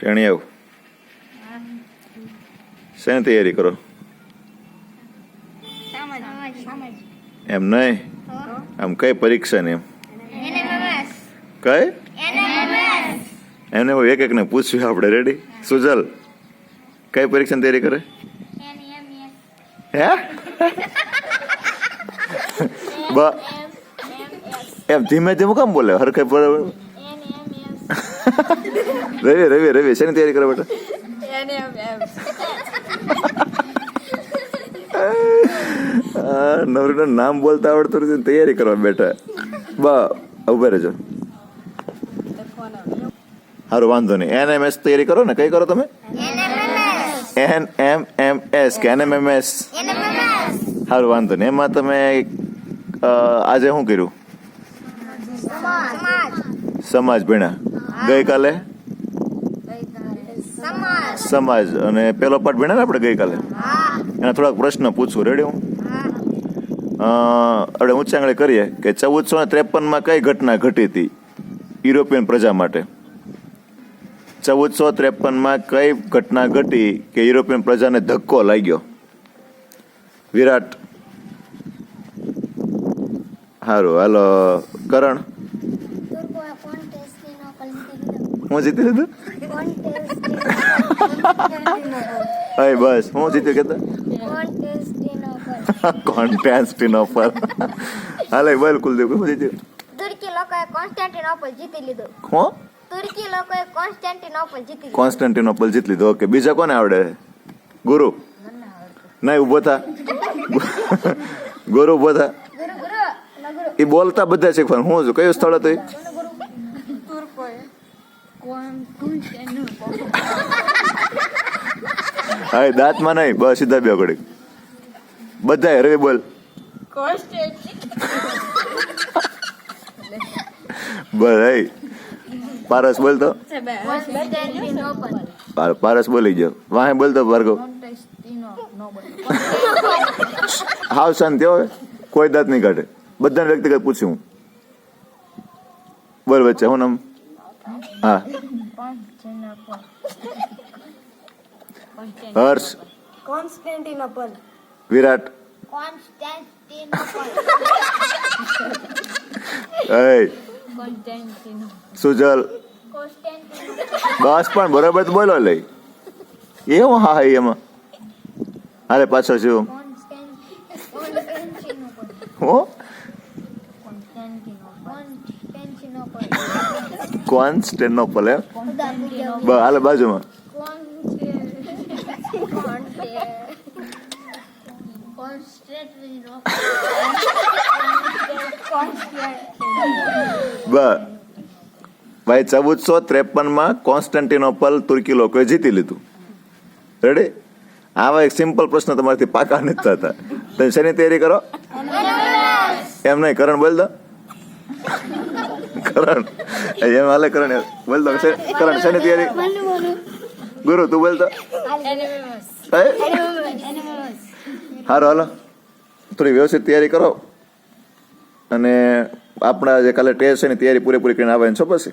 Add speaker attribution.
Speaker 1: ટેણી આવ. શેની તૈયારી કરો? એમ નહીં? આમ કઈ પરીક્ષા ને એમ? કઈ? એને હું એક એકને પૂછ્યું આપણે રેડી સુજલ કઈ પરીક્ષાની તૈયારી કરે? હે? બ એમ ધીમે ધીમે કેમ બોલે? હર કઈ બરાબર રવિ રવિ રવિ શેની તૈયારી કરો બેટા આ નવરીનું નામ બોલતા આવડતું નથી તૈયારી કરવા બેઠા બા ઊભા રહેજો સારું વાંધો નહીં એન એમ એસ તૈયારી કરો ને કઈ કરો તમે એન એમ એમ એસ કે એન એમ એમ એસ સારું વાંધો નહીં એમાં તમે આજે શું કર્યું સમાજ ભણ્યા ગઈકાલે? સમાજ. અને પેલો પાઠ ભણ્યા ને આપણે ગઈકાલે? એના થોડાક પ્રશ્ન પૂછું. રેડી હું? આપણે ઊંચાંગળે કરીએ કે ચૌદસો ને ત્રેપનમાં કઈ ઘટના ઘટી હતી યુરોપિયન પ્રજા માટે? ચૌદસો ત્રેપનમાં કઈ ઘટના ઘટી કે યુરોપિયન પ્રજાને ધક્કો લાગ્યો? વિરાટ. સારું હાલો કરણ. હું જીતી લીધું? અય બસ. હું જીત્યો કેતા? ઓફર હાલે બોલ કુલદીપ હું જીત્યો?
Speaker 2: તુર્કી લોકોએ કોન્સ્ટાન્ટિનોપલ જીતી લીધું.
Speaker 1: હું?
Speaker 2: તુર્કી લોકોએ કોન્સ્ટાન્ટિનોપલ જીતી લીધું.
Speaker 1: કોન્સ્ટન્ટિનોપલ જીત લીધો. ઓકે બીજા કોને આવડે? ગુરુ? નહીં ઊભો થા. ગુરુ ઊભો થા.
Speaker 2: ન
Speaker 1: એ બોલતા બધા શીખવાનું. હું છું? કયું સ્થળ હતું? હા દાંતમાં નહીં, બસ સીધા બે ઘડી બધા રવિ બોલ. બસ હઈ. પારસ બોલ તો. પાર- પારસ બોલી ગયો. વાહે બોલ તો, ભાર્ગવ. હાવ શાંત થયો કોઈ દાંત નહીં કાઢે. બધાને વ્યક્તિગત પૂછ્યું હું. બોલ વચ્ચે, હું નામ? હા. હર્ષ.
Speaker 2: કોન્સ્ટેન્ટિનોપલ.
Speaker 1: વિરાટ. એ સુજલ. બસ પણ બરાબર તો બોલો લઈ. એવું હા હા એમાં. હાલે પાછો શું? હું? કોન્સ્ટેનોપલ એમ? બ હાલે, બાજુમાં. બ ભાઈ, ચૌદસો ત્રેપનમાં કોન્સ્ટન્ટિનોપલ તુર્કી લોકોએ જીતી લીધું. રેડી આવા એક સિમ્પલ પ્રશ્ન તમારાથી પાકા નથી થતા. તમે શેની તૈયારી કરો? એમ નહીં. કરણ, બોલ દો. કરણ. એમ હાલે કરણ. બોલ દો કરણ, શેની તૈયારી? ગુરુ, તું બોલ હે? હારો, હાલો. થોડી વ્યવસ્થિત તૈયારી કરો. અને આપણા જે કાલે ટેસ્ટ એની તૈયારી પૂરેપૂરી કરીને આવે છો પછી?